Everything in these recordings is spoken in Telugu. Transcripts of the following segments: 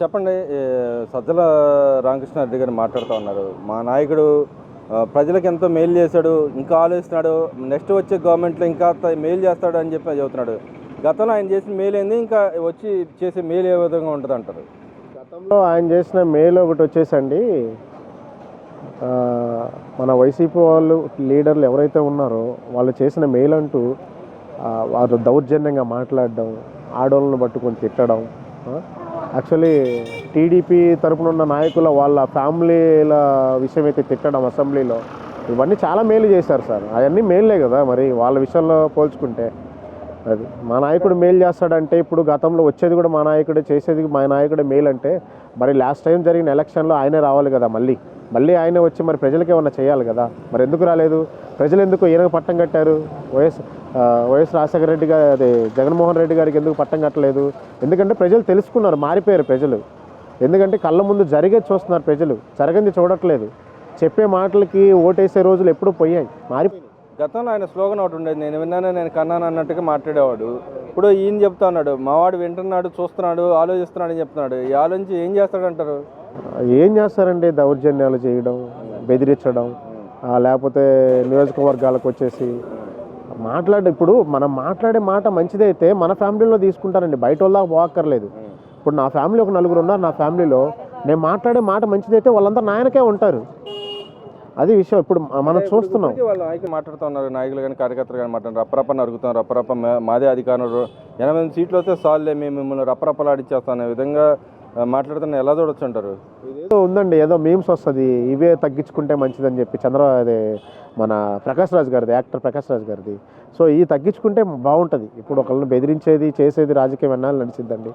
చెప్పండి సజ్జల రామకృష్ణారెడ్డి గారు మాట్లాడుతూ ఉన్నారు. మా నాయకుడు ప్రజలకు ఎంతో మేలు చేశాడు ఇంకా ఆలోచిస్తున్నాడు. నెక్స్ట్ వచ్చే గవర్నమెంట్లో ఇంకా మేలు చేస్తాడు అని చెప్పి చెబుతున్నాడు. గతంలో ఆయన చేసిన మేలు ఏంది? ఇంకా వచ్చి చేసే మేలు ఏ విధంగా ఉంటుంది అంటారు? గతంలో ఆయన చేసిన మేలు ఒకటి వచ్చేసండి. మన వైసీపీ వాళ్ళు లీడర్లు ఎవరైతే ఉన్నారో వాళ్ళు చేసిన మేలు అంటూ వారు దౌర్జన్యంగా మాట్లాడడం ఆడవాళ్ళను పట్టుకొని తిట్టడం యాక్చువల్లీ టీడీపీ తరపున ఉన్న నాయకుల వాళ్ళ ఫ్యామిలీల విషయం అయితే తిట్టడం అసెంబ్లీలో ఇవన్నీ చాలా మేలు చేశారు సార్. అవన్నీ మేలే కదా మరి వాళ్ళ విషయంలో పోల్చుకుంటే. అది మా నాయకుడు మేలు చేస్తాడంటే ఇప్పుడు గతంలో వచ్చేది కూడా మా నాయకుడే చేసేది మా నాయకుడే మేలు అంటే మరి లాస్ట్ టైం జరిగిన ఎలక్షన్లో ఆయనే రావాలి కదా మళ్ళీ. మళ్ళీ ఆయనే వచ్చి మరి ప్రజలకి ఏమన్నా చేయాలి కదా. మరి ఎందుకు రాలేదు? ప్రజలు ఎందుకు ఈయనకు పట్టం కట్టారు? వైఎస్ వైఎస్ రాజశేఖర రెడ్డి గారు అదే జగన్మోహన్ రెడ్డి గారికి ఎందుకు పట్టం కట్టలేదు? ఎందుకంటే ప్రజలు తెలుసుకున్నారు మారిపోయారు ప్రజలు. ఎందుకంటే కళ్ళ ముందు జరిగేది చూస్తున్నారు ప్రజలు. జరగంది చూడట్లేదు. చెప్పే మాటలకి ఓటేసే రోజులు ఎప్పుడూ పోయాయి. మారిపోయాయి గతంలో ఆయన స్లోగన్ ఒకటి ఉండేది. నేను విన్నాను నేను కన్నాను అన్నట్టుగా మాట్లాడేవాడు. ఇప్పుడు ఈయన చెప్తా ఉన్నాడు మావాడు వింటున్నాడు చూస్తున్నాడు ఆలోచిస్తున్నాడు అని చెప్తున్నాడు. ఈ ఆలోచించి ఏం చేస్తాడంటారు ఏం చేస్తారండి దౌర్జన్యాలు చేయడం బెదిరించడం లేకపోతే నియోజకవర్గాలకు వచ్చేసి మాట్లాడే ఇప్పుడు మనం మాట్లాడే మాట మంచిదైతే మన ఫ్యామిలీలో తీసుకుంటారండి. బయట వాళ్ళ పోక్కర్లేదు ఇప్పుడు నా ఫ్యామిలీ ఒక నలుగురు ఉన్నారు. నా ఫ్యామిలీలో నేను మాట్లాడే మాట మంచిదైతే వాళ్ళందరూ నాయనకే ఉంటారు. అది విషయం. ఇప్పుడు మనం చూస్తున్నాం. వాళ్ళ నాయకులు మాట్లాడుతూ ఉన్నారు. నాయకులు కానీ కార్యకర్తలు కానీ మాట్లాడారు రప్పరప్పని అరుగుతాం రప్పరప్ప మాదే అధికారం ఎనభై సీట్లు వస్తే సాల్లే మేము మిమ్మల్ని రప్పరప్పలాడిచ్చేస్తాం అనే విధంగా మాట్లాడుతున్న ఎలా చూడొచ్చు అంటారు? ఏదో ఉందండి ఏదో మీమ్స్ వస్తుంది. ఇవే తగ్గించుకుంటే మంచిదని చెప్పి చంద్ర అదే మన ప్రకాష్ రాజ్ గారిది యాక్టర్ ప్రకాష్ రాజ్ గారిది. సో ఇది తగ్గించుకుంటే బాగుంటుంది. ఇప్పుడు ఒకళ్ళని బెదిరించేది చేసేది రాజకీయం ఎన్నాళ్ళు నడిచిద్దండి.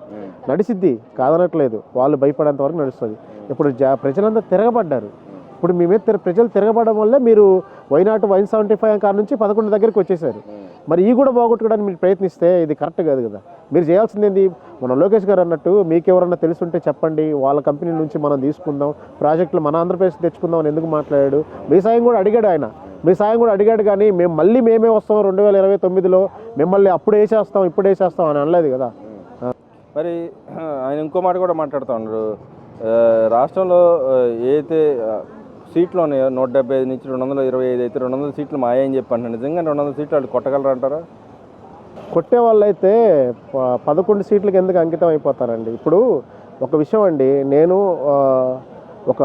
నడిచిద్ది కాదనట్లేదు. వాళ్ళు భయపడేంత వరకు నడుస్తుంది. ఇప్పుడు జా ప్రజలంతా తిరగబడ్డారు. ఇప్పుడు మీ మీద తిర- ప్రజలు తిరగబడడం వల్లే మీరు why not one seventy five car నుంచి పదకొండు దగ్గరికి వచ్చేసారు. మరి ఈ కూడా పోగొట్టుకోవడానికి మీరు ప్రయత్నిస్తే ఇది కరెక్ట్ కాదు కదా. మీరు చేయాల్సింది ఏంది మన లోకేష్ గారు అన్నట్టు మీకు ఎవరన్నా తెలుసుంటే చెప్పండి. వాళ్ళ కంపెనీ నుంచి మనం తీసుకుందాం. ప్రాజెక్టులు మన ఆంధ్రప్రదేశ్ తెచ్చుకుందాం అని ఎందుకు మాట్లాడాడు? మీ సాయం కూడా అడిగాడు ఆయన. మీ సాయం కూడా అడిగాడు కానీ మేము మళ్ళీ మేమే వస్తాం రెండు వేల ఇరవై తొమ్మిదిలో. మిమ్మల్ని అప్పుడు వేసేస్తాం ఇప్పుడు వేసేస్తాం అని అనలేదు కదా. మరి ఆయన ఇంకో మాట కూడా మాట్లాడుతూ ఉన్నారు రాష్ట్రంలో ఏ ఏదైతే సీట్లు ఉన్నాయో నూట డెబ్బై ఐదు నుంచి రెండు వందల ఇరవై ఐదు అయితే రెండు వందల సీట్లు మాయని చెప్పి అంటున్నారు నిజంగా రెండు వందల సీట్లు వాళ్ళు కొట్టగలరు అంటారా? కొట్టే వాళ్ళైతే ప- పదకొండు సీట్లకు ఎందుకు అంకితం అయిపోతారండి? ఇప్పుడు ఒక విషయం అండి నేను ఒక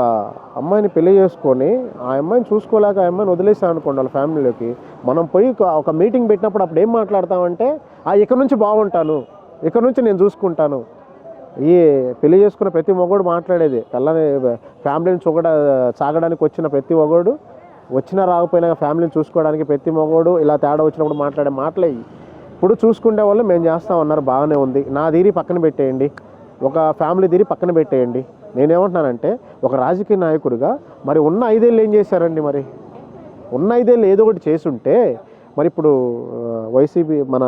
అమ్మాయిని పెళ్ళి చేసుకొని ఆ అమ్మాయిని చూసుకోలేక ఆ అమ్మాయిని వదిలేసాను అనుకోండి వాళ్ళ ఫ్యామిలీలోకి మనం పోయి ఒక- ఒక మీటింగ్ పెట్టినప్పుడు అప్పుడు ఏం మాట్లాడతామంటే ఆ ఇక్కడ నుంచి బాగుంటాను ఇక్కడ నుంచి నేను చూసుకుంటాను ఈ పెళ్ళి చేసుకున్న ప్రతి మొగోడు మాట్లాడేది. పిల్లని ఫ్యామిలీని చూగడ సాగడానికి వచ్చిన ప్రతి మొగోడు వచ్చినా రాకపోయినా ఫ్యామిలీని చూసుకోవడానికి ప్రతి మొగోడు ఇలా తేడా వచ్చినప్పుడు మాట్లాడే మాటలే ఇప్పుడు చూసుకునే వాళ్ళు మేము చేస్తాం అన్నారు బాగానే ఉంది. నా తీరి పక్కన పెట్టేయండి. ఒక ఫ్యామిలీ తీరి పక్కన పెట్టేయండి. నేనేమంటున్నానంటే ఒక రాజకీయ నాయకుడిగా మరి ఉన్న ఐదేళ్ళు ఏం చేశారండి మరి? ఉన్న ఐదేళ్ళు ఏదో ఒకటి చేసుంటే మరి ఇప్పుడు వైసీపీ మన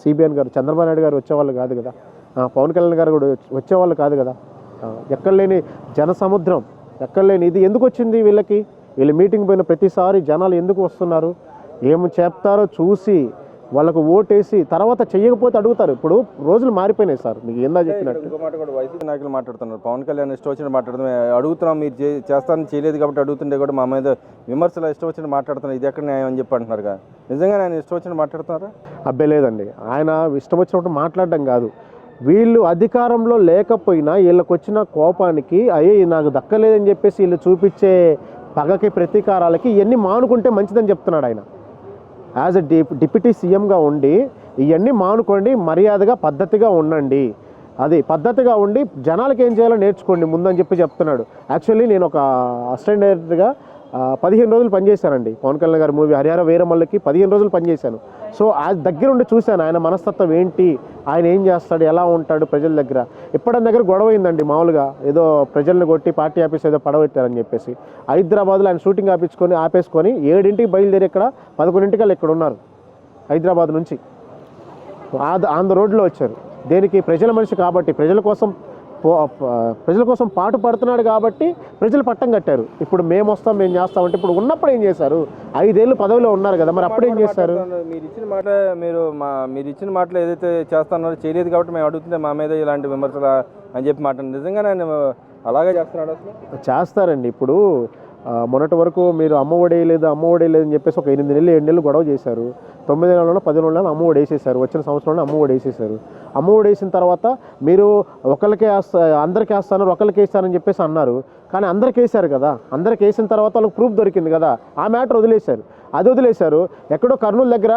సిబిఎన్ గారు చంద్రబాబు నాయుడు గారు వచ్చేవాళ్ళు కాదు కదా. పవన్ కళ్యాణ్ గారు కూడా వచ్చే- వచ్చేవాళ్ళు కాదు కదా. ఎక్కడ లేని జన సముద్రం ఎక్కడ లేని ఇది ఎందుకు వచ్చింది వీళ్ళకి? వీళ్ళు మీటింగ్ పోయిన ప్రతిసారి జనాలు ఎందుకు వస్తున్నారు? ఏమి చెప్తారో చూసి వాళ్ళకు ఓటేసి తర్వాత చెయ్యకపోతే అడుగుతారు. ఇప్పుడు రోజులు మారిపోయినాయి సార్ మీకు ఏందా చెప్పినట్టు? ఇంకో మాట కూడా వైసీపీ నాయకులు మాట్లాడుతున్నారు. పవన్ కళ్యాణ్ ఇష్టం వచ్చినట్టు మాట్లాడుతున్నాం అడుగుతున్నాం మీరు చే- చేస్తారని చేయలేదు కాబట్టి అడుగుతుంటే కూడా మా మీద విమర్శలు ఇష్టం వచ్చినట్టు మాట్లాడుతున్నారు. ఇది ఎక్కడ న్యాయం అని చెప్పి అంటున్నారు కదా. నిజంగా ఆయన ఇష్టం వచ్చినట్టు మాట్లాడుతున్నారా? అబ్బే లేదండి. ఆయన ఇష్టం వచ్చినప్పుడు మాట్లాడడం కాదు. వీళ్ళు అధికారంలో లేకపోయినా వీళ్ళకి వచ్చిన కోపానికి అయ్యే నాకు దక్కలేదని చెప్పేసి వీళ్ళు చూపించే పగకి ప్రతీకారాలకి ఇవన్నీ మానుకుంటే మంచిదని చెప్తున్నాడు ఆయన. యాజ్ ఎ డిప్యూటీ సీఎంగా ఉండి ఇవన్నీ మానుకోండి మర్యాదగా పద్ధతిగా ఉండండి. అది పద్ధతిగా ఉండి జనాలకి ఏం చేయాలో నేర్చుకోండి ముందని చెప్పి చెప్తున్నాడు. యాక్చువల్లీ నేను ఒక అసిస్టెంట్ డైరెక్టర్గా పదిహేను రోజులు పనిచేశానండి. పవన్ కళ్యాణ్ గారి మూవీ హరిహర వీరమల్లకి పదిహేను రోజులు పనిచేశాను. సో ఆ దగ్గరుండి చూశాను ఆయన మనస్తత్వం ఏంటి ఆయన ఏం చేస్తాడు ఎలా ఉంటాడు ప్రజల దగ్గర. ఎప్పుడైనా దగ్గర గొడవ అయిందండి మామూలుగా. ఏదో ప్రజల్ని కొట్టి పార్టీ ఆఫీస్ ఏదో పడవెట్టారని చెప్పేసి. హైదరాబాద్లో ఆయన షూటింగ్ ఆపించుకొని ఆపేసుకొని ఏడింటికి బయలుదేరి ఇక్కడ పదకొండింటికి వాళ్ళు ఇక్కడ ఉన్నారు. హైదరాబాద్ నుంచి. ఆంధ్ర ద రోడ్లో వచ్చారు. దేనికి? ప్రజల మనిషి కాబట్టి ప్రజల కోసం ప్రజల కోసం పాటు పడుతున్నాడు కాబట్టి ప్రజలు పట్టం కట్టారు. ఇప్పుడు మేము వస్తాం మేము చేస్తాం అంటే ఇప్పుడు ఉన్నప్పుడు ఏం చేశారు? ఐదేళ్ళు పదవిలో ఉన్నారు కదా మరి అప్పుడు ఏం చేశారు? మీరు ఇచ్చిన మాట మీరు మా మీరు ఇచ్చిన మాటలు ఏదైతే చేస్తున్నారో చేయలేదు కాబట్టి మేము అడుగుతుంటే మా మీద ఇలాంటి విమర్శలు అని చెప్పి మాట నిజంగానే ఆయన అలాగే చేస్తున్నాడు చేస్తారండి. ఇప్పుడు మొన్నటి వరకు మీరు అమ్మ ఒడి లేదు అమ్మ ఒడి లేదు అని చెప్పేసి ఒక ఎనిమిది నెలలు ఏడు నెలలు గొడవ చేశారు. తొమ్మిది నెలల్లో పది నెలల్లో అమ్మ ఒడి వేసేసారు వచ్చిన సంవత్సరంలో అమ్మ ఒడి వేసేసారు అమ్మ ఒడి వేసిన తర్వాత మీరు ఒకరికే అందరికీ వేస్తాను ఒకరికి వేస్తానని చెప్పేసి అన్నారు. కానీ అందరికి వేశారు కదా. అందరికి వేసిన తర్వాత వాళ్ళకి ప్రూఫ్ దొరికింది కదా. ఆ మ్యాటర్ వదిలేశారు. అది వదిలేశారు. ఎక్కడో కర్నూలు దగ్గర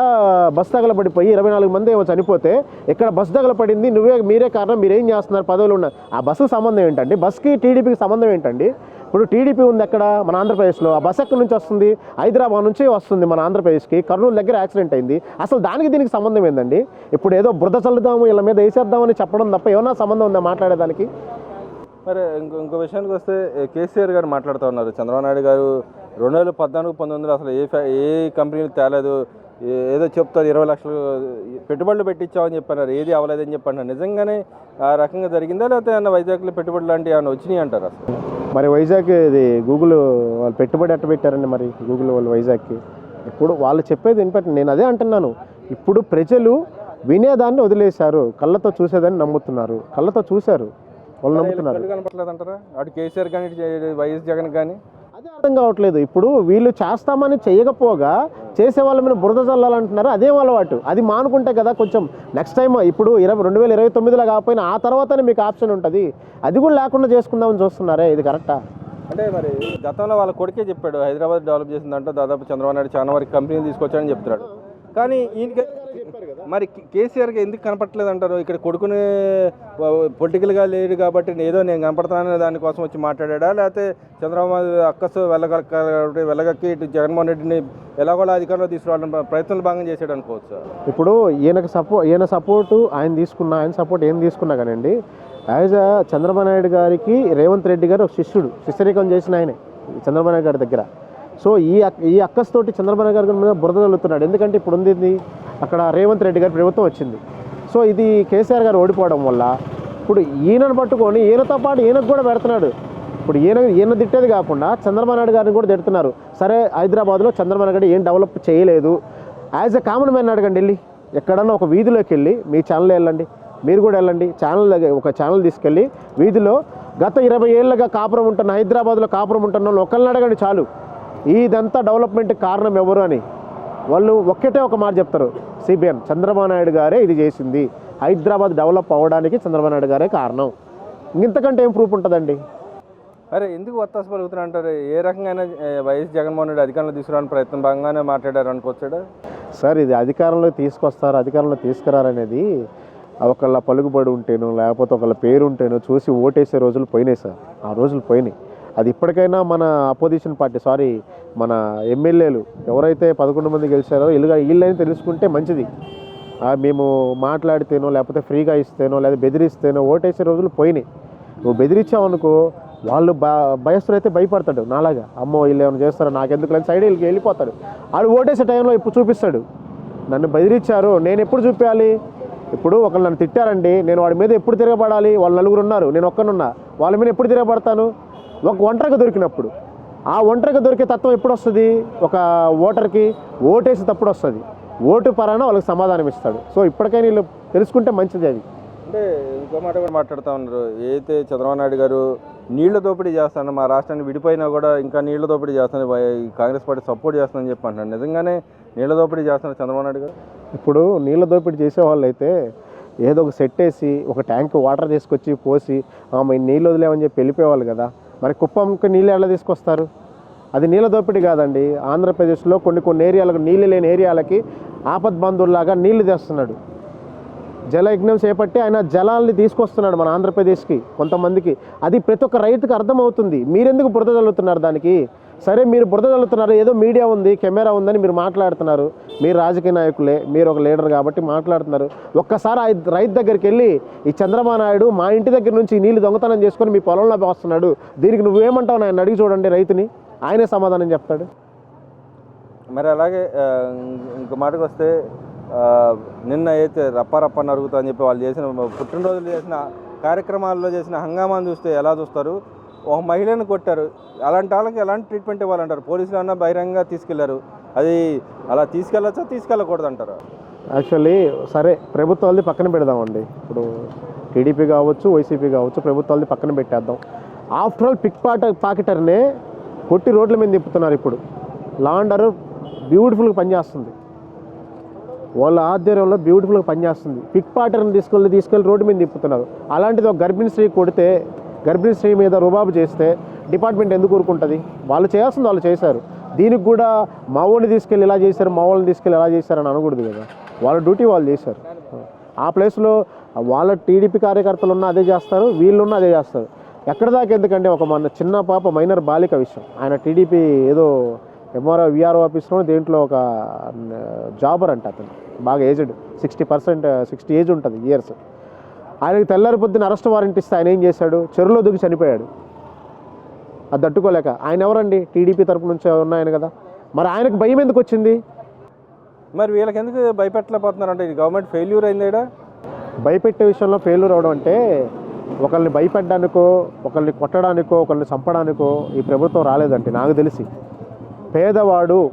బస్ తగలబడిపోయి ఇరవై నాలుగు మంది ఏమో చనిపోతే ఇక్కడ బస్ తగలపడింది. నువ్వే మీరే కారణం మీరేం చేస్తున్నారు? పదవులు ఉన్న ఆ బస్సుకు సంబంధం ఏంటండి? బస్కి టీడీపీకి సంబంధం ఏంటండి? ఇప్పుడు టీడీపీ ఉంది ఎక్కడ? మన ఆంధ్రప్రదేశ్లో. ఆ బస్ ఎక్కడి నుంచి వస్తుంది? హైదరాబాద్ నుంచి వస్తుంది మన ఆంధ్రప్రదేశ్కి. కర్నూలు దగ్గర యాక్సిడెంట్ అయింది. అసలు దానికి దీనికి సంబంధం ఏందండి? ఇప్పుడు ఏదో బురద చల్లుదాము వీళ్ళ మీద వేసేద్దామని చెప్పడం తప్ప ఏమన్నా సంబంధం ఉందా మాట్లాడేదానికి? మరి ఇంకో ఇంకో విషయానికి వస్తే కేసీఆర్ గారు మాట్లాడుతూ ఉన్నారు. చంద్రబాబు నాయుడు గారు రెండు వేల పద్నాలుగు పంతొమ్మిదిలో అసలు ఏ ఫ్యా- ఏ కంపెనీలు తేలేదు. ఏదో చెప్తారు ఇరవై లక్షలు పెట్టుబడులు పెట్టించామని చెప్పన్నారు. ఏది అవ్వలేదని చెప్పి అంటారు నిజంగానే ఆ రకంగా జరిగిందా? లేకపోతే ఏమన్నా వైజాగ్లో పెట్టుబడులు లాంటివి ఏమైనా వచ్చినాయి అంటారు అసలు మరి వైజాగ్ ఇది గూగుల్ వాళ్ళు పెట్టుబడి ఎట్ట పెట్టారండి మరి? గూగుల్ వాళ్ళు వైజాగ్కి. ఇప్పుడు వాళ్ళు చెప్పేది వినపట్టి నేను అదే అంటున్నాను. ఇప్పుడు ప్రజలు వినేదాన్ని వదిలేశారు. కళ్ళతో చూసేదాన్ని నమ్ముతున్నారు. కళ్ళతో చూశారు. వాళ్ళు నమ్ముతున్నారు. కనపట్లేదు అంటారా అటు కేసీఆర్ కానీ వైఎస్ జగన్ కానీ అదే అర్థం కావట్లేదు. ఇప్పుడు వీళ్ళు చేస్తామని చేయకపోగా చేసే వాళ్ళ మీద బురద చల్లాలంటున్నారు అదే అలవాటు. అది మానుకుంటే కదా కొంచెం నెక్స్ట్ టైం ఇప్పుడు ఇరవై రెండు వేల ఇరవై తొమ్మిదిలో కాకపోయినా ఆ తర్వాతనే మీకు ఆప్షన్ ఉంటుంది. అది కూడా లేకుండా చేసుకుందామని చూస్తున్నారే? ఇది కరెక్టా అంటే మరి గతంలో వాళ్ళ కొడుకే చెప్పాడు హైదరాబాద్ డెవలప్ చేసిందంటే దాదాపు చంద్రబాబు నాయుడు చాలా వరకు కంపెనీలు తీసుకొచ్చాడని చెప్తున్నాడు. కానీ ఈయనకి మరి కేసీఆర్కి ఎందుకు కనపట్లేదు అంటారు? ఇక్కడ కొడుకునే పొలిటికల్గా లేడు కాబట్టి ఏదో నేను కనపడతానని దానికోసం వచ్చి మాట్లాడా లేకపోతే చంద్రబాబు అక్కసు వెళ్ళగ వెళ్ళగక్కి ఇటు జగన్మోహన్ రెడ్డిని ఎలాగోలా అధికారంలో తీసుకురావడం ప్రయత్నం భాగం చేశాడు అనుకోవచ్చు? ఇప్పుడు ఈయనకు సపో ఈయన సపోర్టు ఆయన తీసుకున్న ఆయన సపోర్ట్ ఏం తీసుకున్నా కానండి యాజ్ అ చంద్రబాబు నాయుడు గారికి రేవంత్ రెడ్డి గారు ఒక శిష్యుడు శిష్యరికం చేసిన ఆయనే చంద్రబాబు నాయుడు గారి దగ్గర. సో ఈ ఈ అక్కస్తోటి చంద్రబాబు గారి మీద బురద తగులుతున్నాడు ఎందుకంటే ఇప్పుడు ఉంది అక్కడ రేవంత్ రెడ్డి గారి ప్రభుత్వం వచ్చింది. సో ఇది కేసీఆర్ గారు ఓడిపోవడం వల్ల ఇప్పుడు ఈయనను పట్టుకొని ఈయనతో పాటు ఈయనకు కూడా పెడుతున్నాడు. ఇప్పుడు ఈయన ఈయన తిట్టేది కాకుండా చంద్రబాబు నాయుడు గారిని కూడా తిడుతున్నారు. సరే హైదరాబాద్లో చంద్రబాబు నాయుడు గారు ఏం డెవలప్ చేయలేదు. యాజ్ ఎ కామన్ మ్యాన్ అడగండి వెళ్ళి. ఎక్కడన్నా ఒక వీధిలోకి వెళ్ళి మీ ఛానల్ వెళ్ళండి. మీరు కూడా వెళ్ళండి. ఛానల్ ఒక ఛానల్ తీసుకెళ్ళి వీధిలో గత ఇరవై ఏళ్ళగా కాపురం ఉంటున్న హైదరాబాద్లో కాపురం ఉంటున్న వాళ్ళు ఒకళ్ళని అడగండి చాలు. ఇదంతా డెవలప్మెంట్ కారణం ఎవరు అని? వాళ్ళు ఒక్కటే ఒక మాట చెప్తారు. సిబిఎన్ చంద్రబాబు నాయుడు గారే ఇది చేసింది. హైదరాబాద్ డెవలప్ అవ్వడానికి చంద్రబాబు నాయుడు గారే కారణం. ఇంతకంటే ఏం ప్రూఫ్ ఉంటుందండి? అరే ఎందుకు వత్తాసు పలుకుతున్నా అంటారు? ఏ రకంగా వైఎస్ జగన్మోహన్ రెడ్డి అధికారంలో తీసుకురావడానికి ప్రయత్నం భాగంగానే మాట్లాడారు అనుకోవచ్చాడు సార్ ఇది అధికారంలో తీసుకొస్తారు అధికారంలో తీసుకురారనేది ఒకళ్ళ పలుకుబడి ఉంటేనో లేకపోతే ఒకళ్ళ పేరు ఉంటేనో చూసి ఓటేసే రోజులు పోయినాయి సార్. ఆ రోజులు పోయినాయి. అది ఇప్పటికైనా మన అపోజిషన్ పార్టీ సారీ మన ఎమ్మెల్యేలు ఎవరైతే పదకొండు మంది గెలిచారో వీళ్ళుగా వీళ్ళని తెలుసుకుంటే మంచిది. మేము మాట్లాడితేనో లేకపోతే ఫ్రీగా ఇస్తేనో లేదా బెదిరిస్తేనో ఓటేసే రోజులు పోయినాయి. నువ్వు బెదిరించావనుకో వాళ్ళు బ భయస్తులు అయితే భయపడతాడు నాలాగా. అమ్మో వీళ్ళు ఏమైనా చేస్తారో నాకెందుకు లేని సైడ్ వీళ్ళకి వెళ్ళిపోతాడు. ఆడు ఓటేసే టైంలో ఇప్పుడు చూపిస్తాడు. నన్ను బెదిరించారు నేను ఎప్పుడు చూపించాలి? ఇప్పుడు ఒకళ్ళు నన్ను తిట్టారండి నేను వాడి మీద ఎప్పుడు తిరగబడాలి? వాళ్ళు నలుగురు ఉన్నారు నేను ఒక్కనున్నా వాళ్ళ మీద ఎప్పుడు తిరగబడతాను? ఒక ఒంటరిగా దొరికినప్పుడు ఆ ఒంటరిగా దొరికే తత్వం ఎప్పుడు వస్తుంది ఒక ఓటర్కి ఓటేసి తప్పుడు వస్తుంది. ఓటు పరాన వాళ్ళకి సమాధానం ఇస్తాడు. సో ఇప్పటికైనా వీళ్ళు తెలుసుకుంటే మంచిది అది. అంటే ఇంకో మాట కూడా మాట్లాడుతూ ఉన్నారు. ఏదైతే చంద్రబాబు నాయుడు గారు నీళ్ళ దోపిడీ చేస్తాను మా రాష్ట్రాన్ని విడిపోయినా కూడా ఇంకా నీళ్ళ దోపిడీ చేస్తాను కాంగ్రెస్ పార్టీ సపోర్ట్ చేస్తుందని చెప్పి అంటున్నాడు నిజంగానే నీళ్ళ దోపిడీ చేస్తున్నారు చంద్రబాబు నాయుడు గారు? ఇప్పుడు నీళ్ళ దోపిడీ చేసే వాళ్ళు అయితే ఏదో ఒక సెట్ వేసి ఒక ట్యాంక్ వాటర్ తీసుకొచ్చి పోసి ఆమె నీళ్ళు వదిలేమని చెప్పి వెళ్ళిపోయేవాళ్ళు కదా. మరి కుప్పంకి నీళ్ళు ఎలా తీసుకొస్తారు? అది నీళ్ళ దోపిడీ కాదండి. ఆంధ్రప్రదేశ్లో కొన్ని కొన్ని ఏరియాలకు నీళ్ళు లేని ఏరియాలకి ఆపద్ బంధువుల్లాగా నీళ్ళు తెస్తున్నాడు. జలయజ్ఞం చేపట్టి ఆయన జలాల్ని తీసుకొస్తున్నాడు మన ఆంధ్రప్రదేశ్కి కొంతమందికి. అది ప్రతి ఒక్క రైతుకి అర్థమవుతుంది. మీరెందుకు బురద చల్లుతున్నారు దానికి? సరే మీరు బురద చల్లుతున్నారు ఏదో మీడియా ఉంది కెమెరా ఉందని మీరు మాట్లాడుతున్నారు. మీరు రాజకీయ నాయకులే మీరు ఒక లీడర్ కాబట్టి మాట్లాడుతున్నారు. ఒక్కసారి ఆ రైతు దగ్గరికి వెళ్ళి ఈ చంద్రబాబు నాయుడు మా ఇంటి దగ్గర నుంచి నీళ్ళు దొంగతనం చేసుకొని మీ పొలంలో వస్తున్నాడు. దీనికి నువ్వేమంటావు ఆయన అడిగి చూడండి రైతుని. ఆయనే సమాధానం చెప్తాడు. మరి అలాగే ఇంక ఇంకో మాటకు వస్తే నిన్న అయితే రప్ప రప్ప నరుగుతా అని చెప్పి వాళ్ళు చేసిన పుట్టినరోజులు చేసిన కార్యక్రమాల్లో చేసిన హంగామాను చూస్తే ఎలా చూస్తారు? ఒక మహిళను కొట్టారు. అలాంటి వాళ్ళకి ఎలాంటి ట్రీట్మెంట్ ఇవ్వాలంటారు? పోలీసులు అన్న బహిరంగంగా తీసుకెళ్ళారు? అది అలా తీసుకెళ్ళచ్చా తీసుకెళ్ళకూడదు అంటారు యాక్చువల్లీ సరే ప్రభుత్వాలది పక్కన పెడదామండి. ఇప్పుడు టీడీపీ కావచ్చు వైసీపీ కావచ్చు ప్రభుత్వాలది పక్కన పెట్టేద్దాం. ఆఫ్టర్ ఆల్ పిక్ పాట పాకెటర్నే కొట్టి రోడ్ల మీద తిప్పుతున్నారు ఇప్పుడు. లాండర్ బ్యూటిఫుల్గా పనిచేస్తుంది. వాళ్ళ ఆధ్వర్యంలో బ్యూటిఫుల్గా పనిచేస్తుంది. పిక్ పాటర్ని తీసుకెళ్ళి తీసుకెళ్ళి రోడ్డు మీద తిప్పుతున్నారు. అలాంటిది ఒక గర్భిణీ స్త్రీ కొడితే గర్భిణీ స్త్రీ మీద రుబాబు చేస్తే డిపార్ట్మెంట్ ఎందుకు ఊరుకుంటుంది? వాళ్ళు చేయాల్సింది వాళ్ళు చేశారు. దీనికి కూడా మా వాళ్ళని తీసుకెళ్ళి ఇలా చేశారు మా వాళ్ళని తీసుకెళ్ళి ఇలా చేశారని అనకూడదు కదా. వాళ్ళ డ్యూటీ వాళ్ళు చేశారు. ఆ ప్లేస్లో వాళ్ళ టీడీపీ కార్యకర్తలు ఉన్నా అదే చేస్తారు వీళ్ళున్నా అదే చేస్తారు. ఎక్కడ దాకా ఎందుకంటే ఒక మన చిన్న పాప మైనర్ బాలిక విషయం. ఆయన టీడీపీ ఏదో ఎంఆర్ఓ విఆర్ఓ ఆఫీస్లో దేంట్లో ఒక జాబర్ అంట అతను. బాగా aged sixty percent sixty age ఉంటుంది ఇయర్స్. ఆయనకి తెల్లారి పొద్దున్న అరెస్ట్ వారెంట్ ఇస్తే ఆయన ఏం చేశాడు? చెరువులో దిగి చనిపోయాడు. అది తట్టుకోలేక. ఆయన ఎవరండి? టీడీపీ తరపు నుంచి ఉన్నాయని కదా? మరి ఆయనకు భయం ఎందుకు వచ్చింది? మరి వీళ్ళకి ఎందుకు భయపెట్టలేకపోతున్నారు అంటే ఇది గవర్నమెంట్ ఫెయిల్యూర్ అయింది? భయపెట్టే విషయంలో ఫెయిల్యూర్ అవడం అంటే ఒకరిని భయపెట్టడానికో ఒకరిని కొట్టడానికో ఒకరిని చంపడానికో ఈ ప్రభుత్వం రాలేదండి నాకు తెలిసి. పేదవాడు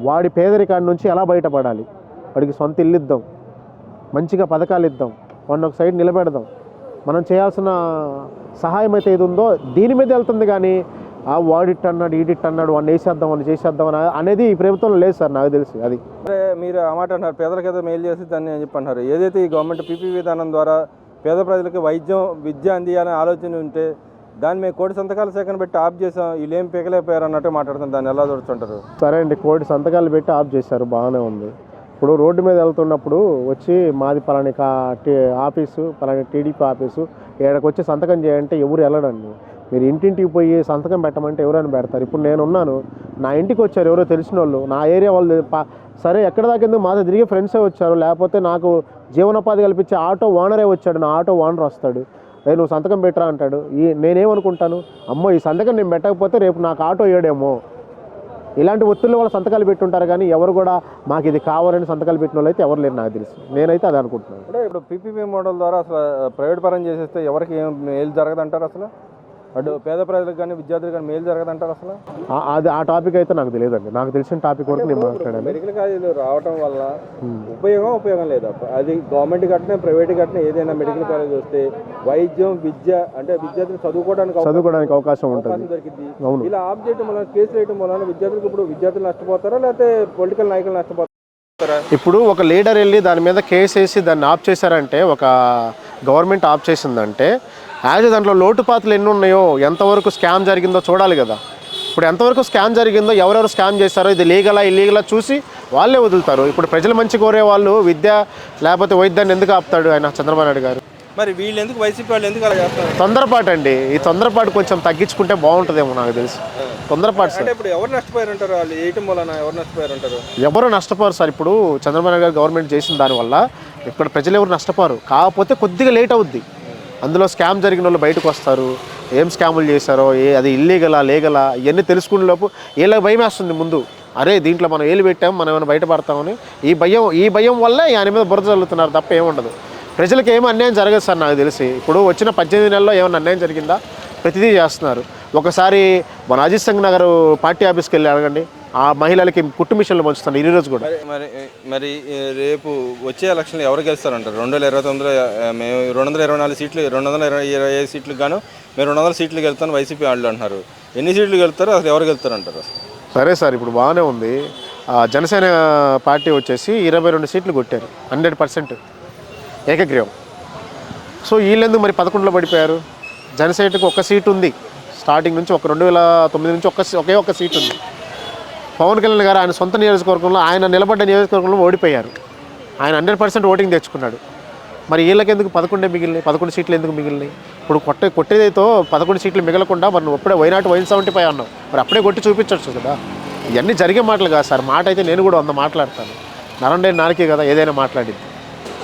వాడి పేదరికాడి నుంచి ఎలా బయటపడాలి? వాడికి సొంత ఇల్లు ఇద్దాం. మంచిగా పథకాలు ఇద్దాం. వాడిని ఒక సైడ్ నిలబెడదాం. మనం చేయాల్సిన సహాయం అయితే ఏది ఉందో దీని మీద వెళ్తుంది కానీ ఆ వాడిట్ అన్నాడు ఈడిట్ అన్నాడు వాడిని వేసేద్దాం వాడిని చేసేద్దాం అని అనేది ఈ ప్రభుత్వంలో లేదు సార్ నాకు తెలిసి అది. సరే మీరు ఆ మాట అన్నారు. పేదలకు ఏదో మేలు చేసి దాన్ని అని చెప్పి అన్నారు. ఏదైతే ఈ గవర్నమెంట్ పీపీ విధానం ద్వారా పేద ప్రజలకు వైద్యం విద్య అందియాలనే ఆలోచన ఉంటే దాన్ని మేము కోటి సంతకాల సేకరణ పెట్టి ఆఫ్ చేసాం. వీళ్ళు ఏం పీకలేకపోయారు అన్నట్టు మాట్లాడుతున్నారు. దాన్ని ఎలా చూడుతుంటారు సరే అండి కోటి సంతకాలు పెట్టి ఆఫ్ చేశారు. బాగానే ఉంది. ఇప్పుడు రోడ్డు మీద వెళ్తున్నప్పుడు వచ్చి మాది పలాని కా టీ ఆఫీసు పలాని టీడీపీ ఆఫీసు ఇక్కడికి వచ్చి సంతకం చేయంటే ఎవరు వెళ్ళడండి. మీరు ఇంటింటికి పోయి సంతకం పెట్టమంటే ఎవరైనా పెడతారు. ఇప్పుడు నేను ఉన్నాను నా ఇంటికి వచ్చారు ఎవరో తెలిసిన వాళ్ళు నా ఏరియా వాళ్ళు సరే ఎక్కడ దాకా మాతో తిరిగి ఫ్రెండ్సే వచ్చారు? లేకపోతే నాకు జీవనోపాధి కల్పించే ఆటో ఓనరే వచ్చాడు నా ఆటో ఓనర్ వస్తాడు. నేను నువ్వు సంతకం పెట్టరా అంటాడు. ఈ నేనేమనుకుంటాను? అమ్మో ఈ సంతకం నేను పెట్టకపోతే రేపు నాకు ఆటో వేయడేమో ఇలాంటి ఒత్తిళ్ళు వాళ్ళు సంతకాలు పెట్టుంటారు కానీ ఎవరు కూడా మాకు ఇది కావాలని సంతకాలు పెట్టిన వాళ్ళు అయితే ఎవరు లేరు నాకు తెలుసు. నేనైతే అది అనుకుంటున్నాను. అంటే ఇప్పుడు పీపీపీ మోడల్ ద్వారా అసలు ప్రైవేట్ పరం చేసేస్తే ఎవరికి ఏం మేలు జరగదంటారు అసలు? అటు పేద ప్రజలకు కానీ విద్యార్థులకు కానీ మేలు జరగదంటారు అసలు? అది ఆ టాపిక్ అయితే నాకు తెలియదండి. నాకు తెలిసిన టాపిక్ వరకు నేను మాట్లాడాను. మెడికల్ కాలేజీలు రావటం వల్ల ఉపయోగం ఉపయోగం లేదా? అది గవర్నమెంట్ కట్టినా ప్రైవేట్ కట్టినా ఏదైనా మెడికల్ కాలేజ్ వస్తే వైద్యం విద్య అంటే విద్యార్థులు చదువుకోవడానికి చదువుకోవడానికి అవకాశం ఉంటుంది. అవును. ఇలా ఆఫ్ చేయడం వల్ల కేసులు వేయడం వల్ల విద్యార్థులకు ఇప్పుడు విద్యార్థులు నష్టపోతారా లేకపోతే పొలిటికల్ నాయకులు నష్టపోతారా? ఇప్పుడు ఒక లీడర్ వెళ్ళి దాని మీద కేసు వేసి దాన్ని ఆఫ్ చేశారంటే ఒక గవర్నమెంట్ ఆఫ్ చేసిందంటే యాజ్ దాంట్లో లోటుపాతులు ఎన్ని ఉన్నాయో ఎంతవరకు స్కామ్ జరిగిందో చూడాలి కదా. ఇప్పుడు ఎంతవరకు స్కామ్ జరిగిందో ఎవరెవరు స్కామ్ చేస్తారో ఇది లీగలా ఇల్లీగలా చూసి వాళ్ళే వదులుతారు. ఇప్పుడు ప్రజలు మంచి కోరే వాళ్ళు విద్య లేకపోతే వైద్యాన్ని ఎందుకు ఆపుతాడు ఆయన చంద్రబాబు నాయుడు గారు? మరి వీళ్ళు ఎందుకు వైసీపీ వాళ్ళు ఎందుకు అలా చేస్తున్నారు తొందరపాటు అండి ఈ తొందరపాటు కొంచెం తగ్గించుకుంటే బాగుంటుందేమో నాకు తెలిసి. తొందరపాటు సార్. అంటే ఇప్పుడు ఎవరు నష్టపోయారు అంటారు వాళ్ళు? వేయటం వలన ఎవరు నష్టపోయారు అంటారు? ఎవరు నష్టపోరు సార్ ఇప్పుడు చంద్రబాబు నాయుడు గారు గవర్నమెంట్ చేసిన దానివల్ల ఇక్కడ ప్రజలు ఎవరు నష్టపోరు. కాకపోతే కొద్దిగా లేట్ అవుద్ది. అందులో స్కామ్ జరిగిన వాళ్ళు బయటకు వస్తారు. ఏం స్కాములు చేశారో ఏ అది ఇల్లీగలా లేగలా ఇవన్నీ తెలుసుకునే లోపు వీళ్ళకి భయం వేస్తుంది ముందు. అరే దీంట్లో మనం ఏలు పెట్టాము మనం ఏమైనా బయటపడతామని. ఈ భయం ఈ భయం వల్లే ఆయన మీద బురద చల్లుతున్నారు తప్ప ఏముండదు ప్రజలకు ఏమీ అన్యాయం జరగదు సార్ నాకు తెలిసి. ఇప్పుడు వచ్చిన పద్దెనిమిది నెలల్లో ఏమైనా అన్యాయం జరిగిందా? ప్రతిదీ చేస్తున్నారు. ఒకసారి మన అజిత్ సింగ్ నగర్ పార్టీ ఆఫీస్కి వెళ్ళి అడగండి. ఆ మహిళలకి కుట్టు మిషన్లు పంచుతాను ఈ రోజు కూడా. మరి మరి రేపు వచ్చే ఎలక్షన్లు ఎవరు గెలుస్తారంటారు? రెండు వేల ఇరవై తొమ్మిదిలో మేము రెండు వందల ఇరవై నాలుగు సీట్లు రెండు వందల ఇరవై ఇరవై ఐదు సీట్లకు గాను మేము రెండు వందల సీట్లు గెలుతాను వైసీపీ వాళ్ళు అంటున్నారు. ఎన్ని సీట్లు గెలుతారో అసలు ఎవరు గెలుతారంటారు సరే సార్ ఇప్పుడు బాగానే ఉంది. ఆ, జనసేన పార్టీ వచ్చేసి ఇరవై రెండు సీట్లు కొట్టారు. హండ్రెడ్ పర్సెంట్ ఏకగ్రీవం. సో వీళ్ళెందుకు మరి పదకొండులో పడిపోయారు? జనసేనకి ఒక సీట్ ఉంది. స్టార్టింగ్ నుంచి ఒక రెండు వేల తొమ్మిది నుంచి ఒక ఒకే ఒక సీట్ ఉంది. పవన్ కళ్యాణ్ గారు ఆయన సొంత నియోజకవర్గంలో ఆయన నిలబడ్డ నియోజకవర్గంలో ఓడిపోయారు. ఆయన హండ్రెడ్ పర్సెంట్ ఓటింగ్ తెచ్చుకున్నాడు. మరి వీళ్ళకి ఎందుకు పదకొండే మిగిలినాయి? పదకొండు సీట్లు ఎందుకు మిగిలినాయి? ఇప్పుడు కొట్టే కొట్టేదైతే పదకొండు సీట్లు మిగలకుండా మనం నువ్వు అప్పుడే వైనాట్ వైన్ సెవెంటీ ఫైవ్ అన్నాం మరి అప్పుడే కొట్టి చూపించవచ్చు కదా. ఇవన్నీ జరిగే మాటలు కాదు సార్. మాట అయితే నేను కూడా వంద మాట్లాడతాను. నరండే నాలుకే కదా ఏదైనా మాట్లాడింది.